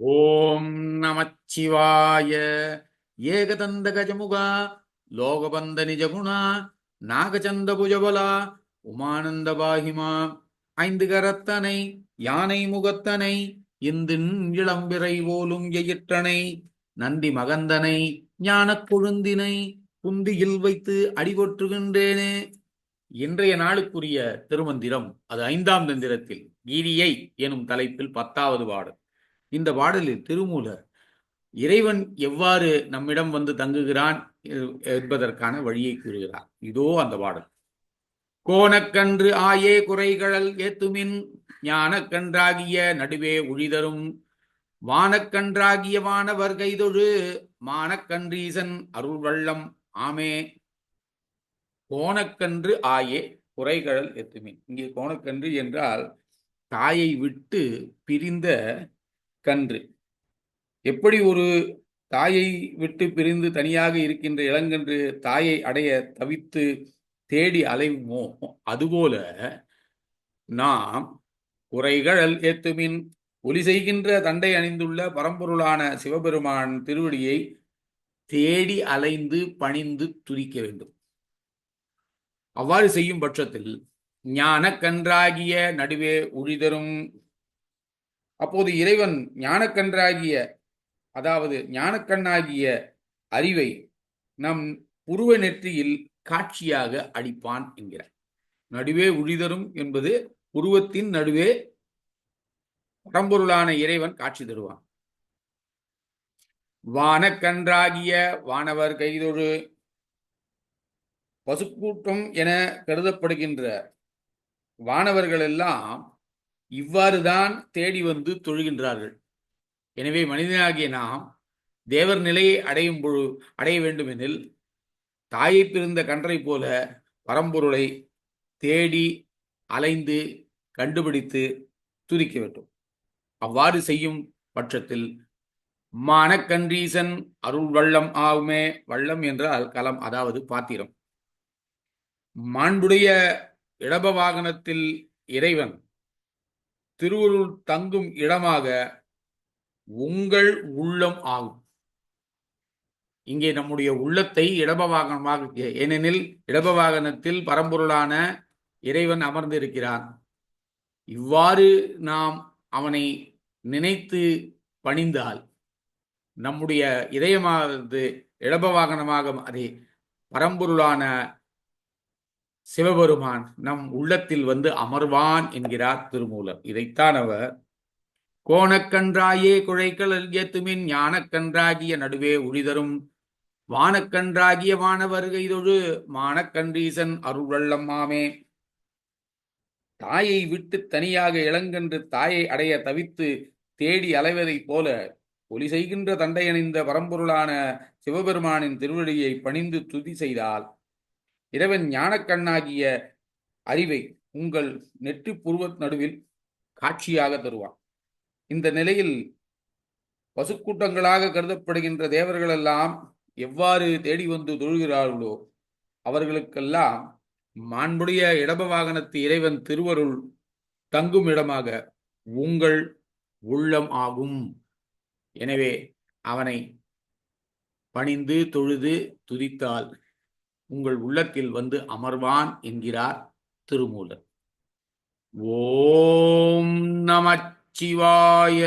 ஓம் நமச்சிவாய. ஏகதந்த கஜமுகா லோகபந்த நிஜகுணா நாகச்சந்த புஜபலா உமானந்த பாகிமா ஐந்து கரத்தனை யானை முகத்தனை இந்தின் இளம்பிறை ஓலும் எயிற்றனை நந்தி மகந்தனை ஞானக் கொழுந்தினை குந்தியில் வைத்து அடிபொற்றுகின்றேனே. இன்றைய நாளுக்குரிய திருமந்திரம் அது ஐந்தாம் தந்திரத்தில் கீரியை எனும் தலைப்பில் பத்தாவது பாடல். இந்த பாடலில் திருமூலர் இறைவன் எவ்வாறு நம்மிடம் வந்து தங்குகிறான் என்பதற்கான வழியை கூறுகிறார். இதோ அந்த பாடல். கோணக்கன்று ஆயே குறைகளல் ஏத்துமின் ஞானக்கன்றாகிய நடுவே உழிதரும். வானக்கன்றாகிய வானவர் கைதொழு மானக்கன்றீசன் அருள் வள்ளம். ஆமே. கோணக்கன்று ஆயே குறைகழல் எத்துமின் இங்கே கோணக்கன்று என்றால் தாயை விட்டு பிரிந்த கன்று. எப்படி ஒரு தாயை விட்டு பிரிந்து தனியாக இருக்கின்ற இளங்கன்று தாயை அடைய தவித்து தேடி அலைவோமோ அதுபோல நாம் உரைகழல் ஏத்துமின் ஒலி செய்கின்ற தண்டை அணிந்துள்ள பரம்பொருளான சிவபெருமான் திருவடியை தேடி அலைந்து பணிந்து துதிக்க வேண்டும். அவ்வாறு செய்யும் பட்சத்தில் ஞான கன்றாகிய நடுவே உழிதரும் அப்போது இறைவன் ஞானக்கன்றாகிய அதாவது ஞானக்கண்ணாகிய அறிவை நம் புருவ நெற்றியில் காட்சியாக அளிப்பான் என்கிறார். நடுவே உழிதரும் என்பது உருவத்தின் நடுவே பரம்பொருளான இறைவன் காட்சி தருவான். வானக்கன்றாகிய வானவர் கைதொழு பசுக்கூட்டம் என கருதப்படுகின்ற வானவர்கள் எல்லாம் இவ்வாறுதான் தேடி வந்து தொழுகின்றார்கள். எனவே மனிதனாகிய நாம் தேவர் நிலையை அடையும் பொழு அடைய வேண்டுமெனில் தாயை பிறந்த கன்றை போல பரம்பொருளை தேடி அலைந்து கண்டுபிடித்து துதிக்க வேண்டும். அவ்வாறு செய்யும் பட்சத்தில் மனக்கன்றீசன் அருள் வள்ளம் ஆகுமே வள்ளம் என்றால் களம் அதாவது பாத்திரம். மாண்புடைய இடப வாகனத்தில் இறைவன் திருவருள் தங்கும் இடமாக உங்கள் உள்ளம் ஆகும். இங்கே நம்முடைய உள்ளத்தை இடபவாகனமாக ஏனெனில் இடபவாகனத்தில் பரம்பொருளான இறைவன் அமர்ந்திருக்கிறான். இவ்வாறு நாம் அவனை நினைத்து பணிந்தால் நம்முடைய இதயமானது இடபவாகனமாக அதே பரம்பொருளான சிவபெருமான் நம் உள்ளத்தில் வந்து அமர்வான் என்கிறார் திருமூலர். இதைத்தான் அவர் கோணக்கன்றாயே குழைக்கள் அல்யத்துமின் ஞானக்கன்றாகிய நடுவே உழிதரும் வானக்கன்றாகிய வானவர்கை தொழு மானக்கன்றீசன் அருள்வள்ளம்மாமே தாயை விட்டு தனியாக இளங்கன்று தாயை அடைய தவித்து தேடி அலைவதைப் போல ஒலி செய்கின்ற தண்டையணிந்த பரம்பொருளான சிவபெருமானின் திருவடியை பணிந்து துதி செய்தால் இறைவன் ஞானக்கண்ணாகிய அறிவை உங்கள் நெற்றி புருவ நடுவில் காட்சியாக தருவான். இந்த நிலையில் பசுக்கூட்டங்களாக கருதப்படுகின்ற தேவர்களெல்லாம் எவ்வாறு தேடி வந்து தொழுகிறார்களோ அவர்களுக்கெல்லாம் மாண்புடைய இடப வாகனத்து இறைவன் திருவருள் தங்கும் இடமாக உங்கள் உள்ளம் ஆகும். எனவே அவனை பணிந்து தொழுது துதித்தால் உங்கள் உள்ளத்தில் வந்து அமர்வான் என்கிறார் திருமூலர். ஓம் நமச்சிவாய.